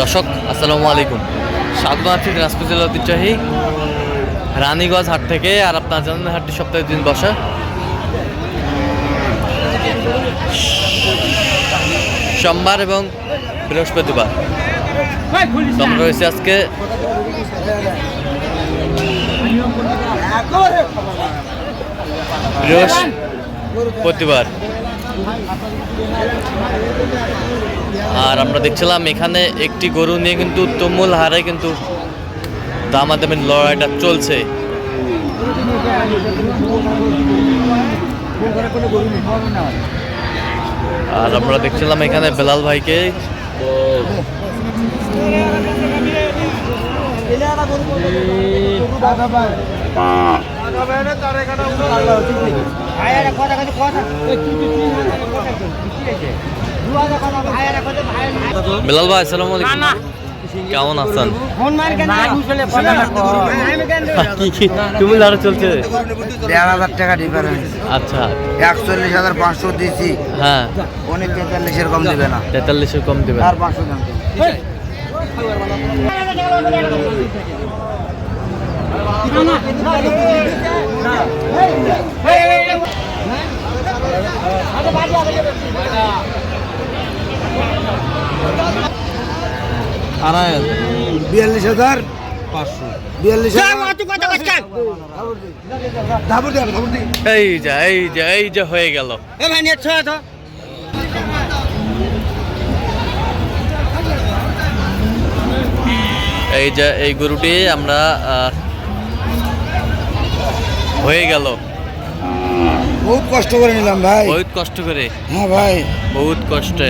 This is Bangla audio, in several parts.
দর্শক, আসসালামু আলাইকুম। স্বাগত আছি দিনাজপুর জেলা ঐতিহ্যবাহী রানীগঞ্জ হাট থেকে আর আপনার জানেন হাটটি সপ্তাহের দিন বসা। সোমবার এবং বৃহস্পতিবার। আমরা রয়েছে আজকে বৃহস্পতিবার। আর আমরা দেখছিলাম এখানে একটি গরু নিয়ে কিন্তু তুমুল হারে কিন্তু দামাদামি লড়াইটা চলছে আর আমরা দেখছিলাম এখানে বেলাল ভাইকে বেলাল ভাই আসসালামু আলাইকুম কেমন আছেন কি কি তুমুল হারে চলছে দেড় হাজার টাকা ডিফারেন্স আচ্ছা একচল্লিশ হাজার পাঁচশো দিয়েছি হ্যাঁ উনি তেতাল্লিশের কম দিবে না তেতাল্লিশের কম দেবেন আর পাঁচশো দাম বিয়াল্লিশ হাজার? পাঁচশো। বিয়াল্লিশ এই যে এই যে এই যে হয়ে গেল। এই যে এই গরুটি আমরা আহ, হয়ে গেল। বহুত কষ্ট করে নিলাম ভাই। বহুত কষ্ট করে? হ্যাঁ ভাই। বহুত কষ্টে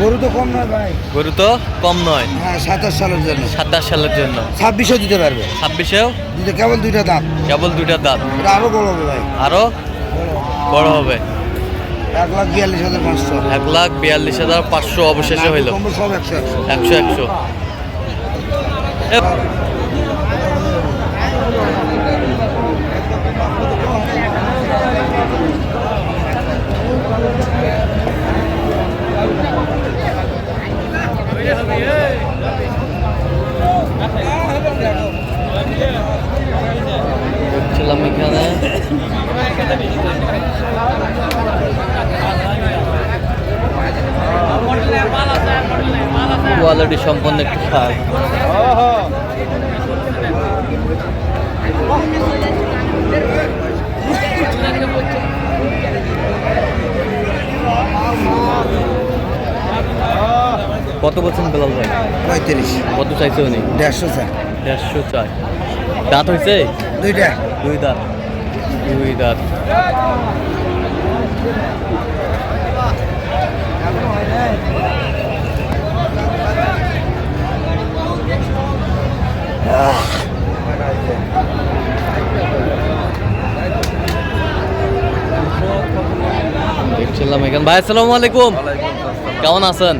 গরু তো কম নয় ভাই। গরু তো কম নয়। হ্যাঁ সাতাশ সালের জন্য। সাতাশ সালের জন্য। ছাব্বিশও দিতে পারবে। ছাব্বিশেও? দিতে কেবল দুইটা দাঁত। কেবল দুইটা দাঁত। এটা আরও বড় হবে ভাই। আরও বড় হবে। এক লাখ বিয়াল্লিশ হাজার পাঁচশো। এক লাখ বিয়াল্লিশ হাজার পাঁচশো অবশেষে হইল। একশো একশো। একশো একশো এ, ছিলাম এখানে কোয়ালিটি সম্পন্ন একটি সার কত বলছেন বেলাল ভাই? পঁয়ত্রিশ। কত চাইছে উনি? দেড়শো স্যার দেড়শো চাই। দাঁত হয়েছে? দুইটা। দুই দাঁত। দুই দাঁত দেখছিলাম এখানে ভাই আসসালামু আলাইকুম। কেমন আছেন?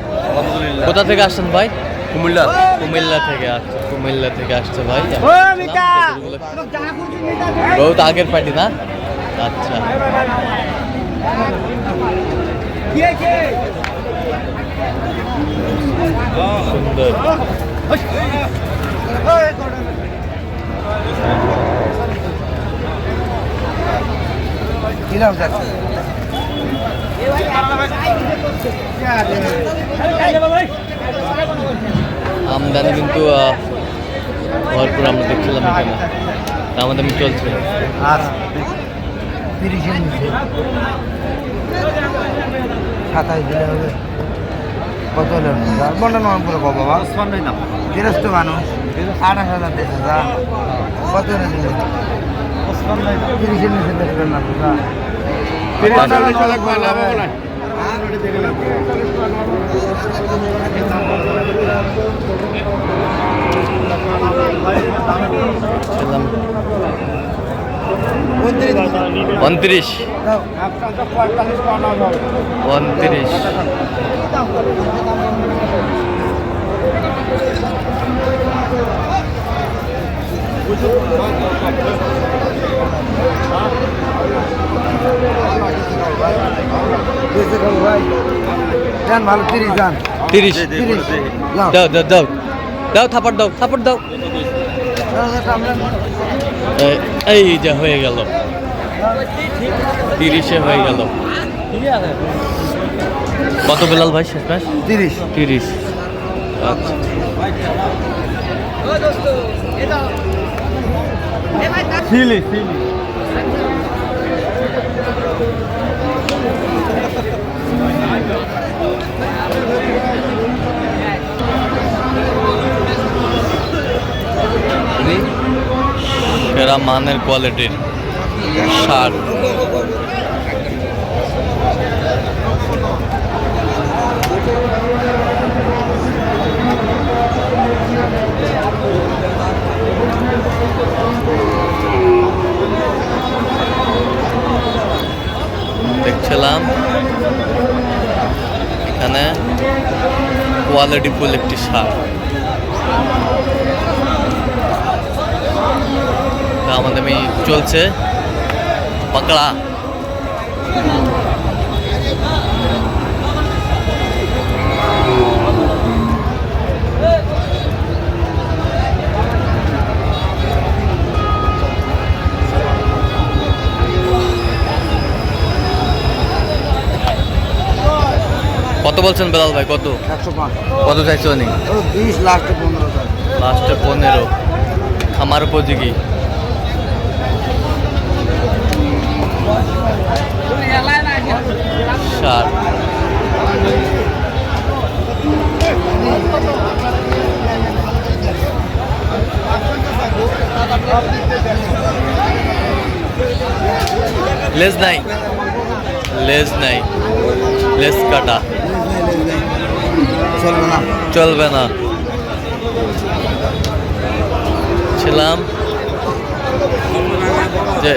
কোথা থেকে আসছেন ভাই? কুমিল্লা। কুমিল্লা থেকে আসছে কুমিল্লা থেকে আসছে ভাই। বহুত আগের পার্টি না? আচ্ছা। সুন্দর। দিলাম স্যার আমদানি কিন্তু ভরপুর আমরা দেখছিলাম এখানে। আমদানি চলছে। সাতাশ দিলে হবে। কত হলে মনে নয় করে কব বাবা। গৃহস্থ মানুষ। আঠাশ হাজার দেড় হাজার। কত হলে দিলে? তিরিশের নিচে দেখবেন না দাদা উনত্রিশ। উনত্রিশ। ভাই যান ভালো তিরিশ যান তিরিশ তিরিশ দাও দাও দাও। দাও এই যে হয়ে গেল। তিরিশে হয়ে গেল। কত বেলাল ভাই শেষ ম্যাচ? তিরিশ। তিরিশ। আচ্ছা। সিলি সিলি। সেরা মানের কোয়ালিটির সার। দেখছিলাম এখানে কোয়ালিটি ফুল একটি সার। আমাদের চলছে। পাকড়া কত বলছেন বেলাল ভাই কত? কত চাইছো নি লাস্টে পনেরো খামার উপযোগী ষাট লেজ নাই লেজ নাই লেজ কাটা চলবে না চলবে না ছিলাম যে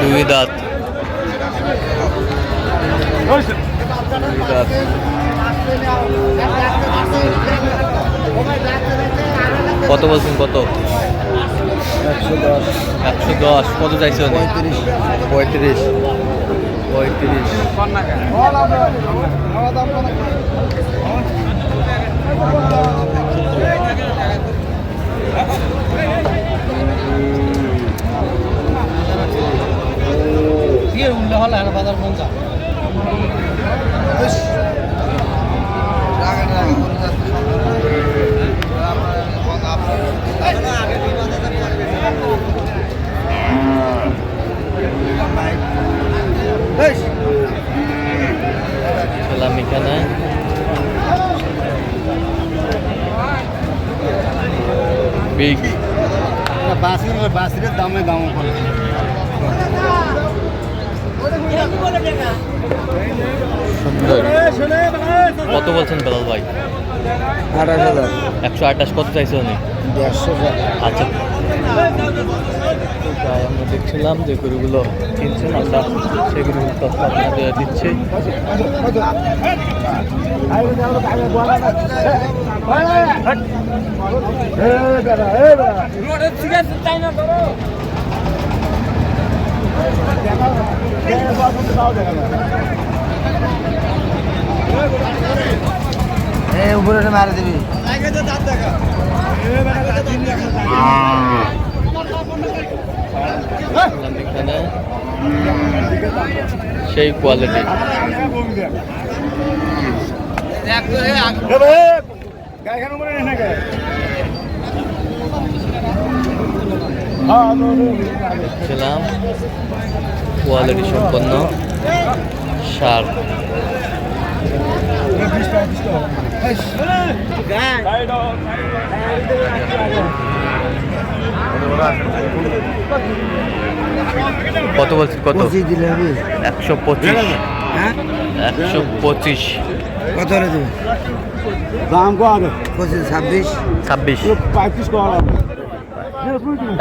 দুই দাঁত দুই দাঁত কত বলছেন কত? একশো দশ। একশো দশ। কত চাইছে উনি? পঁয়ত্রিশ। পঁয়ত্রিশ। পঁয়ত্রিশ ছিলাম এখানে বিগ বাসির বাসিরের দামে দাম করে। কত বলছেন বেলাল ভাই? আঠাশ হাজার। একশো আঠাশ কত চাইছে উনি? আচ্ছা। তাই আমরা দেখছিলাম যে গরুগুলো কিনছেন, আমরা সেই গরুগুলো তথ্য আপনাদের দিচ্ছি। উপরে মারে দিবি। সেই কোয়ালিটি ছিলাম। কোয়ালিটি সম্পন্ন। সার। কত বলছেন কত? পঁচিশ দিলে হবে। একশো পঁচিশ। হ্যাঁ? একশো পঁচিশ। কত হলে দেবে দাম কত? পঁচিশ ছাব্বিশ। ছাব্বিশ। পঁয়ত্রিশ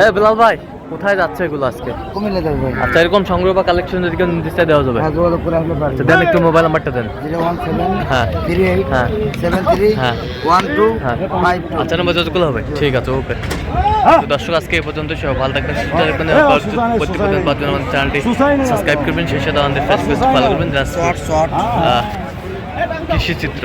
এ বিলাল ভাই। কোথায় যাচ্ছে এগুলো আজকে? কুমিল্লা যাবে ভাই। আচ্ছা এরকম সংগ্রহ বা কালেকশন যদি কেউ চায় দেওয়া যাবে। হ্যাঁ যোগাযোগ করে আসলে পারবে আচ্ছা দেন একটু মোবাইল নাম্বারটা দেন। জিরো ওয়ান সেভেন হ্যাঁ। থ্রি এইট হ্যাঁ। সেভেন থ্রি হ্যাঁ। ওয়ান টু হ্যাঁ। ফাইভ আচ্ছা নম্বর যতগুলো হবে। ঠিক আছে ওকে। দর্শক আজকে এই পর্যন্ত সব ভালো থাকবেন সুস্থ থাকবেন হ্যাঁ, প্রতিবেদন। পাওয়ার জন্য আমাদের চ্যানেলটি সাবস্ক্রাইব করবেন সেই সাথে আমাদের ফেসবুক ফলো করবেন কৃষি চিত্র